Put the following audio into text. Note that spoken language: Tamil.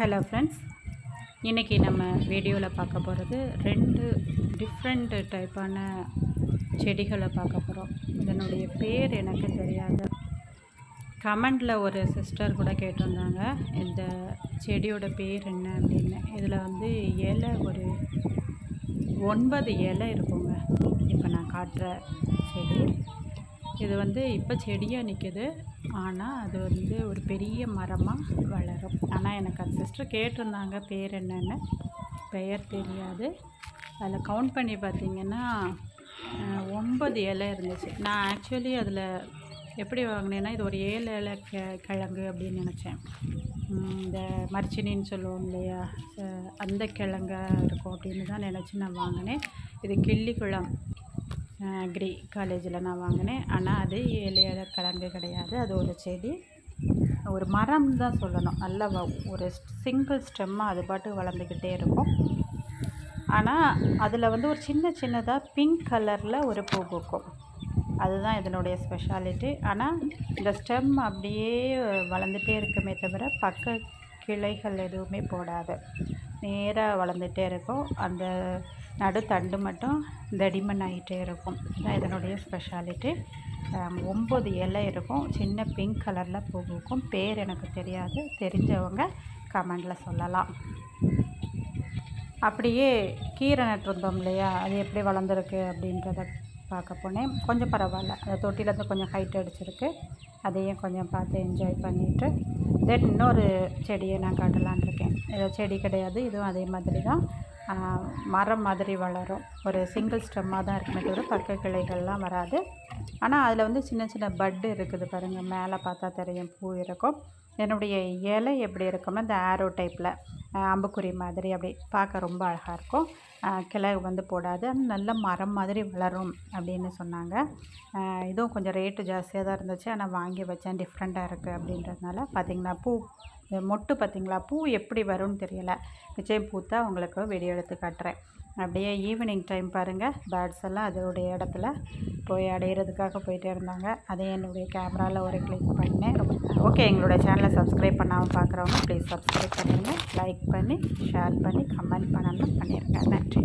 Hello friends. இன்றைக்கி நம்ம வீடியோவில் பார்க்க போகிறது ரெண்டு டிஃப்ரெண்ட் டைப்பான செடிகளை பார்க்க போகிறோம் இதனுடைய பேர் எனக்கு தெரியாது. கமெண்டில் ஒரு சிஸ்டர் கூட கேட்டிருந்தாங்க இந்த செடியோட பேர் என்ன அப்படின்னு. இதில் வந்து இலை ஒரு ஒன்பது இலை இருக்குங்க. இப்போ நான் காட்டுற செடி. இது வந்து இப்போ செடியாக நிற்கிது ஆனால் அது வந்து ஒரு பெரிய மரமாக வளரும். ஆனால் எனக்கு அந்த சிஸ்டர் கேட்டிருந்தாங்க. பேர் என்னென்னு? பெயர் தெரியாது. அதில் கவுண்ட் பண்ணி பார்த்தீங்கன்னா ஒன்பது இலை இருந்துச்சு. நான் ஆக்சுவலி அதில் எப்படி வாங்கினேன்னா இது ஒரு ஏழு இலை க கிழங்கு அப்படின்னு நினச்சேன். இந்த மரிச்சினின்னு சொல்லுவோம் இல்லையா? அந்த கிழங்கா இருக்கும் அப்படின்னு தான் நினச்சி நான் வாங்கினேன். இது கிள்ளிக்குளம் அக்ரி காலேஜில் நான் வாங்கினேன். ஆனால் அது இலையில கிழங்கு கிடையாது. அது ஒரு செடி. ஒரு மரம் தான் சொல்லணும். நல்ல ஒரு சிங்கிள் ஸ்டெம்மாக அது பாட்டு வளர்ந்துக்கிட்டே இருக்கும். ஆனால் அதில் வந்து ஒரு சின்ன சின்னதாக பிங்க் கலரில் ஒரு பூ பூக்கும். அதுதான் இதனுடைய ஸ்பெஷாலிட்டி ஆனால் இந்த ஸ்டெம் அப்படியே வளர்ந்துட்டே இருக்குமே தவிர பக்க கிளைகள் எதுவுமே போடாது. நேராக வளர்ந்துட்டே இருக்கும். அந்த நடுத்தண்டு மட்டும் தடிமன் ஆகிட்டே இருக்கும். இதுதான் இதனுடைய ஸ்பெஷாலிட்டி ஒம்பது இலை இருக்கும். சின்ன பிங்க் கலரில் பூ பூக்கும். பேர் எனக்கு தெரியாது. தெரிஞ்சவங்க கமெண்டில் சொல்லலாம். அப்படியே கீரை நட்டிருந்தோம் இல்லையா? அது எப்படி வளர்ந்துருக்கு அப்படின்றத பார்க்க போனேன். கொஞ்சம் பரவாயில்ல. அந்த தொட்டிலேருந்து கொஞ்சம் ஹைட் அடிச்சிருக்கு. அதையும் கொஞ்சம் பார்த்து என்ஜாய் பண்ணிவிட்டு தென் இன்னொரு செடியை நான் காட்டலான் இருக்கேன். இது செடி கிடையாது இதுவும் அதே மாதிரி தான். மரம் மாதிரி வளரும். ஒரு சிங்கிள் ஸ்டெம்மாக தான் இருக்குமே தவிர பக்க கிளைகள்லாம் வராது. ஆனால் அதில் வந்து சின்ன சின்ன பட்டு இருக்குது பாருங்கள் மேலே பார்த்தா தெரியும் பூ இருக்கும். என்னுடைய இலை எப்படி இருக்கும்னா இந்த ஆரோ டைப்பில் அம்புக்குறி மாதிரி அப்படி பார்க்க ரொம்ப அழகாக இருக்கும். கிளை வந்து போடாது. ஆனால் நல்ல மரம் மாதிரி வளரும் அப்படின்னு சொன்னாங்க. இதுவும் கொஞ்சம் ரேட்டு ஜாஸ்தியாக தான் இருந்துச்சு. ஆனால் வாங்கி வச்சேன். டிஃப்ரெண்ட்டாக இருக்குது அப்படின்றதுனால பார்த்திங்கன்னா பூ மொட்டு பார்த்திங்களா? பூ எப்படி வரும்னு தெரியலை. நிச்சயம் பூத்தா உங்களுக்கு வீடியோ எடுத்து காட்டுறேன். அப்படியே ஈவினிங் டைம் பாருங்கள் பேர்ட்ஸ் எல்லாம் அதோடைய இடத்துல போய் அடையிறதுக்காக போயிட்டே இருந்தாங்க. அதே என்னுடைய கேமராவில் ஒரு கிளிக் பண்ணேன். ஓகே எங்களோட சேனலை சப்ஸ்கிரைப் பண்ணாமல் பார்க்குறவங்க ப்ளீஸ் சப்ஸ்கிரைப் பண்ணுங்கள் லைக் பண்ணி ஷேர் பண்ணி கமெண்ட் பண்ணணும் பண்ணியிருக்கேன். நன்றி.